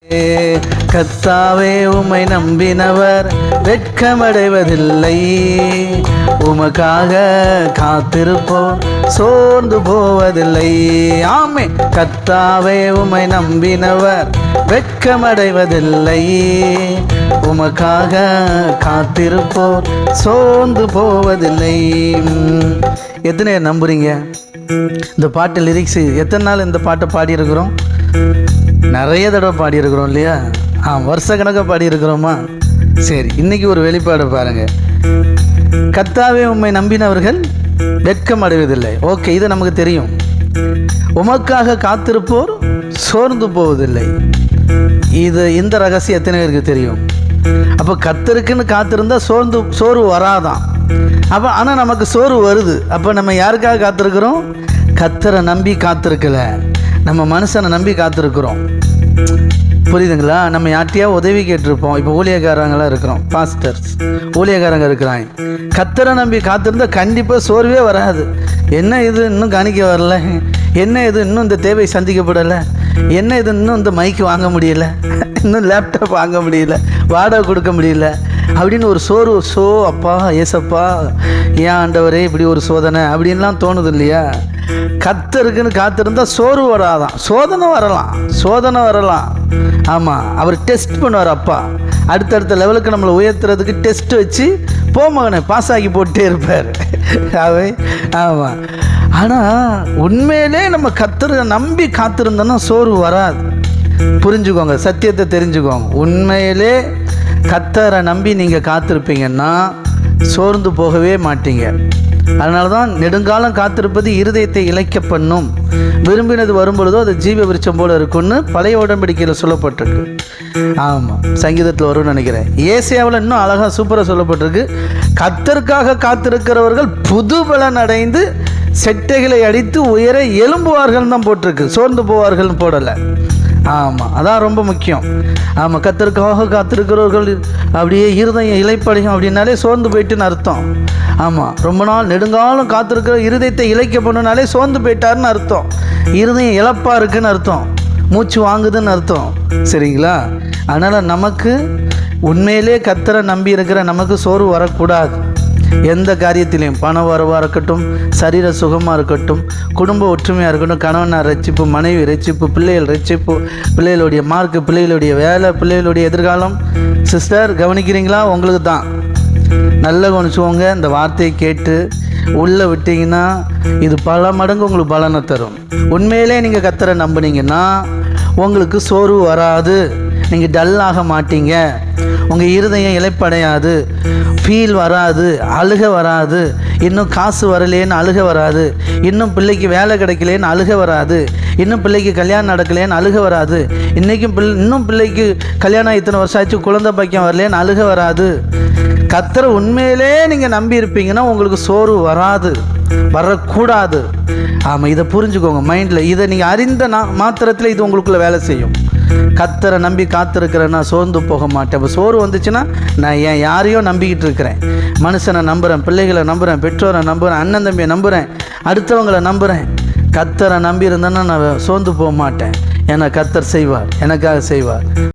Hey. கத்தாவே உமை நம்பினவர் வெட்கமடைவதில்லை. உமக்காக காத்திருப்போம் சோர்ந்து போவதில்லை. ஆமே கத்தாவே உமை நம்பினவர் வெட்கமடைவதில்லை. உமக்காக காத்திருப்போர் சோர்ந்து போவதில்லை. எத்தனை நம்புறீங்க? இந்த பாட்டு லிரிக்ஸ் எத்தனை நாள் இந்த பாட்டை பாடியிருக்கிறோம்? நிறைய தடவை பாடியிருக்கிறோம் இல்லையா? ஆ வருஷ கணக்காக பாடியிருக்கிறோமா சரி இன்னைக்கு ஒரு வெளிப்பாடு பாருங்க. கத்தாவே உம்மை நம்பினவர்கள் வெட்கம் அடைவதில்லை. ஓகே இது நமக்கு தெரியும். உமக்காக காத்திருப்போர் சோர்ந்து போவதில்லை. இது இந்த ரகசியம் எத்தனை பேருக்கு தெரியும்? அப்போ கத்தருக்குன்னு காத்திருந்தா சோர்ந்து சோர்வு வராதான் அப்போ ஆனால் நமக்கு சோர்வு வருது. அப்போ நம்ம யாருக்காக காத்திருக்கிறோம்? கத்தரை நம்பி காத்திருக்கல. நம்ம மனுஷனை நம்பி காத்திருக்கிறோம். புரியுதுங்களா? நம்ம யார்ட்டையா உதவி கேட்டிருப்போம்? இப்போ ஊழியக்காரங்களாம் இருக்கிறோம். பாஸ்டர்ஸ் ஊழியக்காரங்க இருக்கிறாங்க. கத்தரை நம்பி காத்திருந்தா கண்டிப்பாக சோர்வே வராது. என்ன இது இன்னும் காணிக்க வரல? என்ன இது இன்னும் இந்த தேவை சந்திக்கப்படலை? என்ன இது இன்னும் இந்த மைக்கு வாங்க முடியல? இன்னும் லேப்டாப் வாங்க முடியல? வாடகை கொடுக்க முடியல? அப்படின்னு ஒரு சோறு சோ அப்பா ஏசப்பா ஏன் ஆண்டவரே இப்படி ஒரு சோதனை? அப்படின்லாம் தோணுது இல்லையா? கத்தருக்குன்னு காத்திருந்தா சோறு வராதான். சோதனை வரலாம். சோதனை வரலாம். ஆமாம் அவர் டெஸ்ட் பண்ணுவார் அப்பா. அடுத்தடுத்த லெவலுக்கு நம்மளை உயர்த்துறதுக்கு டெஸ்ட் வச்சு போமகனே பாஸ் ஆகி போட்டே இருப்பார். அவை ஆமாம் ஆனால் உண்மையிலே நம்ம கத்தரை நம்பி காத்திருந்தோன்னா சோறு வராது. புரிஞ்சுக்கோங்க சத்தியத்தை தெரிஞ்சுக்கோங்க. உண்மையிலே கத்தரை நம்பி நீங்கள் காத்திருப்பீங்கன்னா சோர்ந்து போகவே மாட்டீங்க. அதனால தான் நெடுங்காலம் காத்திருப்பது இருதயத்தை இழைக்க பண்ணும் விரும்பினது வரும்பொழுதோ அது ஜீவ விருச்சம் போல இருக்கும்னு பழைய உடன்படிக்கையில் சொல்லப்பட்டிருக்கு. ஆமாம் சங்கீதத்தில் வரும்னு நினைக்கிறேன். ஏசியாவில் இன்னும் அழகாக சூப்பராக சொல்லப்பட்டிருக்கு. கத்தருக்காக காத்திருக்கிறவர்கள் புது பலன் அடைந்து செட்டைகளை அடித்து உயர எலும்புவார்கள் தான் போட்டிருக்கு. சோர்ந்து போவார்கள்னு போடலை. ஆமாம் அதான் ரொம்ப முக்கியம். ஆமாம் கத்திற்காக காத்திருக்கிறவர்கள் அப்படியே இருதயம் இலைப்படையும் அப்படின்னாலே சோர்ந்து போயிட்டுன்னு அர்த்தம். ஆமாம் ரொம்ப நாள் நெடுங்காலம் காத்திருக்கிற இருதயத்தை இழைக்க பண்ணுனாலே சோர்ந்து போயிட்டாருன்னு அர்த்தம். இருதயம் இழப்பாக இருக்குன்னு அர்த்தம். மூச்சு வாங்குதுன்னு அர்த்தம். சரிங்களா? அதனால் நமக்கு உண்மையிலே கத்தரை நம்பி இருக்கிற நமக்கு சோர்வு வரக்கூடாது. எந்த காரியத்திலையும் பண வரவாக இருக்கட்டும் சரீர சுகமாக இருக்கட்டும் குடும்ப ஒற்றுமையாக இருக்கட்டும் கணவனார் ரட்சிப்பு மனைவி ரட்சிப்பு பிள்ளைகள் ரட்சிப்பு பிள்ளைகளுடைய மார்க்கு பிள்ளைகளுடைய வேலை பிள்ளைகளுடைய எதிர்காலம். சிஸ்டர் கவனிக்கிறீங்களா? உங்களுக்கு தான். நல்ல கவனிச்சுவோங்க இந்த வார்த்தையை கேட்டு உள்ளே விட்டிங்கன்னா இது பல மடங்கு உங்களுக்கு பலனை தரும். உண்மையிலே நீங்கள் கத்தரை நம்புனீங்கன்னா உங்களுக்கு சோர்வு வராது. நீங்கள் டல்லாக மாட்டீங்க. உங்கள் இருதயம் இலைப்படையாது ஃபீல் வராது அழுக வராது. இன்னும் காசு வரலேன்னு அழுக வராது. இன்னும் பிள்ளைக்கு வேலை கிடைக்கலேன்னு அழுக வராது. இன்னும் பிள்ளைக்கு கல்யாணம் நடக்கலேன்னு அழுக வராது. இன்றைக்கும் பிள்ளை இன்னும் பிள்ளைக்கு கல்யாணம் இத்தனை வருஷம் ஆச்சு குழந்தை பக்கம் வரலேன்னு அழுக வராது. கத்துற உண்மையிலே நீங்கள் நம்பி இருப்பீங்கன்னா உங்களுக்கு சோர்வு வராது வரக்கூடாது. ஆமாம் இதை புரிஞ்சுக்கோங்க மைண்டில் இதை நீங்கள் அறிந்த நான் மாத்திரத்தில் இது உங்களுக்குள்ளே வேலை செய்யும். கத்தரை நம்பி காத்திருக்கிறேன்னா சோர்ந்து போக மாட்டேன். இப்போ சோறு வந்துச்சுன்னா நான் என் யாரையோ நம்பிக்கிட்டு இருக்கிறேன். மனுஷனை நம்புகிறேன் பிள்ளைகளை நம்புகிறேன் பெற்றோரை நம்புகிறேன் அண்ணன் தம்பியை நம்புகிறேன் அடுத்தவங்களை நம்புகிறேன் கத்தரை நம்பி இருந்தேன்னா நான் சோர்ந்து போக மாட்டேன். ஏன்னா கத்தர் செய்வார் எனக்காக செய்வார்.